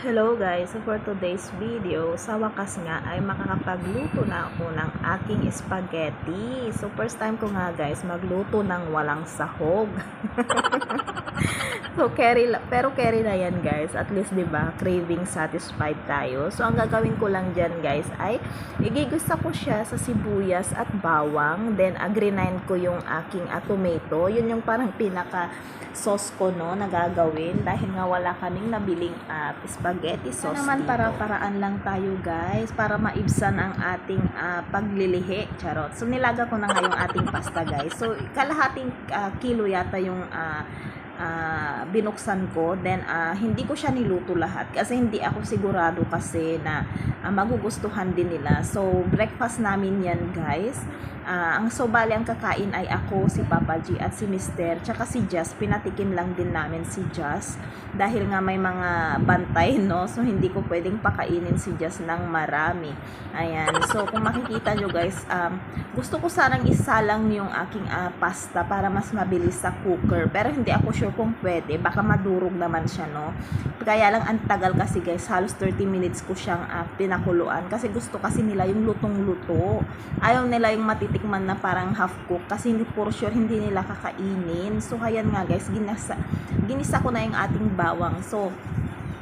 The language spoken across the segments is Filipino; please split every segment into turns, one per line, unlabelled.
Hello guys, so for today's video, sa wakas nga ay makakapagluto na ako ng aking spaghetti. So first time ko nga guys magluto ng walang sahog. so carry pero carry na yan guys. At least ba, craving satisfied tayo. So ang gagawin ko lang diyan guys ay igigusta ko siya sa sibuyas at bawang, then agrinain ko yung aking ah, tomato. Yun yung parang pinaka sauce ko no na gagawin dahil nga wala kaming nabiling ah, spaghetti sauce naman para paraan lang tayo guys para maibsan ang ating ah, paglilihi. Charot. So nilaga ko na nga yung ating pasta guys. So kalahating ah, kilo yata yung ah, ah, binuksan ko then ah, hindi ko siya niluto lahat kasi hindi ako sigurado kasi na ah, magugustuhan din nila so breakfast namin yan guys Ah, ang so bali ang kakain ay ako, si Papa G at si Mister, tsaka si Jazz. Pinatikim lang din namin si Jazz dahil nga may mga bantay, no? So hindi ko pwedeng pakainin si Jazz ng marami. Ayan. So kung makikita nyo guys, um, gusto ko sanang isalang yung aking ah, pasta para mas mabilis sa cooker. Pero hindi ako sure kung pwede. Baka madurog naman siya, no? Kaya lang ang tagal kasi guys, halos 30 minutes ko siyang ah, pinakuluan. Kasi gusto kasi nila yung lutong-luto. Ayaw nila yung matitikman na parang half cook kasi hindi for sure hindi nila kakainin. So ayan nga guys, ginasa, ginisa ko na yung ating bawang. So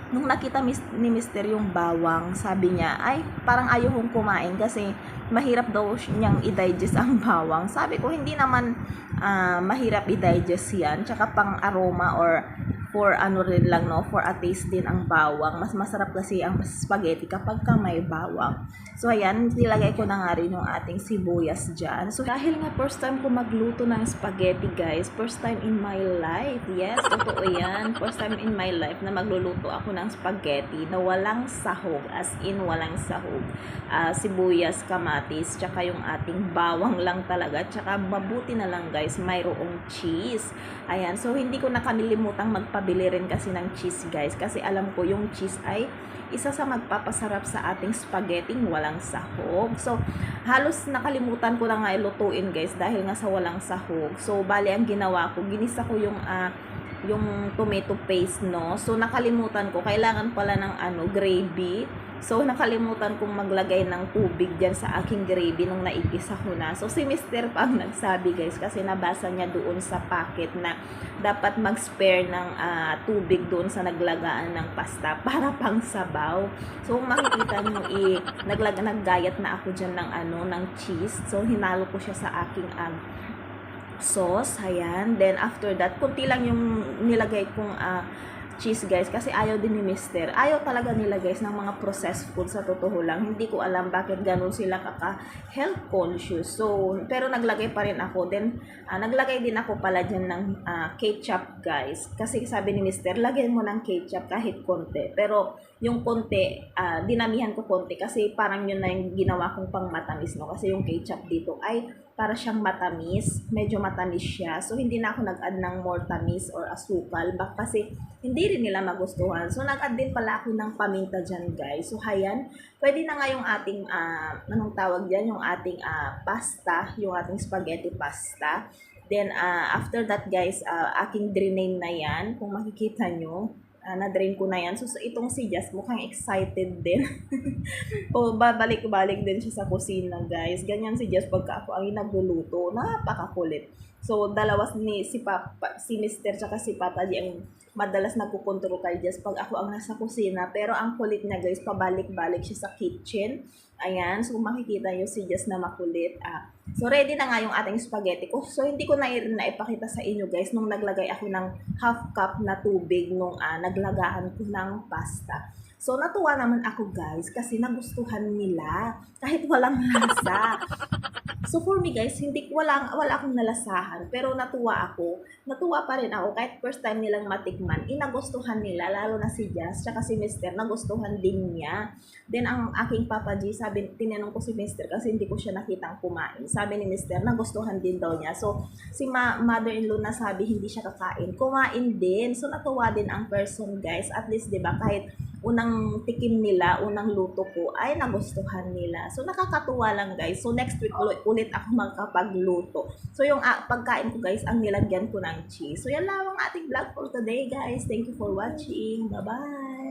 nung nakita mis- ni Mister yung bawang, sabi niya, ay parang ayaw kong kumain kasi mahirap daw niyang i-digest ang bawang. Sabi ko, hindi naman ah, mahirap i-digest yan. Tsaka pang aroma or for ano rin lang no, for a taste din ang bawang. Mas masarap kasi ang spaghetti kapag ka may bawang. So ayan, nilagay ko na nga rin yung ating sibuyas dyan. So dahil nga first time ko magluto ng spaghetti guys, first time in my life. Yes, totoo yan. First time in my life na magluluto ako ng spaghetti na walang sahog. As in, walang sahog. Ah, sibuyas, kamatis, tsaka yung ating bawang lang talaga. Tsaka mabuti na lang guys, mayroong cheese. Ayan, so hindi ko na kamilimutang magpabili rin kasi ng cheese guys. Kasi alam ko yung cheese ay isa sa magpapasarap sa ating spaghetti walang sahog. So, halos nakalimutan ko na nga ilutuin guys dahil nga sa walang sahog. So, bali ang ginawa ko, ginisa ko yung ah, yung tomato paste no. So, nakalimutan ko, kailangan pala ng ano, gravy. So, nakalimutan kong maglagay ng tubig dyan sa aking gravy nung naigisa ko na. So, si Mr. pa ang nagsabi guys kasi nabasa niya doon sa packet na dapat mag-spare ng ah, tubig doon sa naglagaan ng pasta para pang sabaw. So, kung makikita niyo, i, naglag, naggayat na ako dyan ng, ano, ng cheese. So, hinalo ko siya sa aking um, sauce. Ayan. Then, after that, kunti lang yung nilagay kong ah, cheese guys kasi ayaw din ni mister. Ayaw talaga nila guys ng mga processed food sa totoo lang. Hindi ko alam bakit ganun sila kaka health conscious. So pero naglagay pa rin ako. Then ah, naglagay din ako pala dyan ng ah, ketchup guys. Kasi sabi ni mister lagyan mo ng ketchup kahit konti. Pero yung konti ah, dinamihan ko konti kasi parang yun na yung ginawa kong pang matamis no? Kasi yung ketchup dito ay para siyang matamis medyo matamis siya so hindi na ako nag-add ng more tamis or asukal bak kasi hindi rin nila magustuhan. So, nag-add din pala ako ng paminta dyan, guys. So, hayan, pwede na nga yung ating, ah, anong tawag dyan, yung ating ah, pasta, yung ating spaghetti pasta. Then, ah, after that, guys, ah, aking drainain na yan, kung makikita nyo. Ah, na-drain ko na yan. So, so itong si Jess, mukhang excited din. o, babalik-balik din siya sa kusina, guys. Ganyan si Jess pagka ako ang nagluluto. Napakakulit. So, dalawas ni si Papa, si Mr. tsaka si Papa di ang madalas nagkukontrol kay Jess pag ako ang nasa kusina. Pero ang kulit niya guys, pabalik-balik siya sa kitchen. Ayan, so makikita nyo si Jess na makulit. Ah, so ready na nga yung ating spaghetti ko. So hindi ko na rin sa inyo guys nung naglagay ako ng half cup na tubig nung ah, naglagaan ko ng pasta. So natuwa naman ako guys kasi nagustuhan nila kahit walang lasa. So for me guys, hindi wala wala akong nalasahan pero natuwa ako. Natuwa pa rin ako kahit first time nilang matikman. Inagustuhan nila lalo na si Jazz tsaka si Mister nagustuhan din niya. Then ang aking Papa G, sabi tinanong ko si Mister kasi hindi ko siya nakitang kumain. Sabi ni Mister nagustuhan din daw niya. So si ma- mother-in-law na sabi hindi siya kakain. Kumain din. So natuwa din ang person guys. At least 'di ba kahit unang tikim nila, unang luto ko, ay nagustuhan nila. So, nakakatuwa lang guys. So, next week ulit, ulit ako magkapagluto. So, yung ah, pagkain ko guys, ang nilagyan ko ng cheese. So, yan lang ang ating vlog for today guys. Thank you for watching. Bye-bye!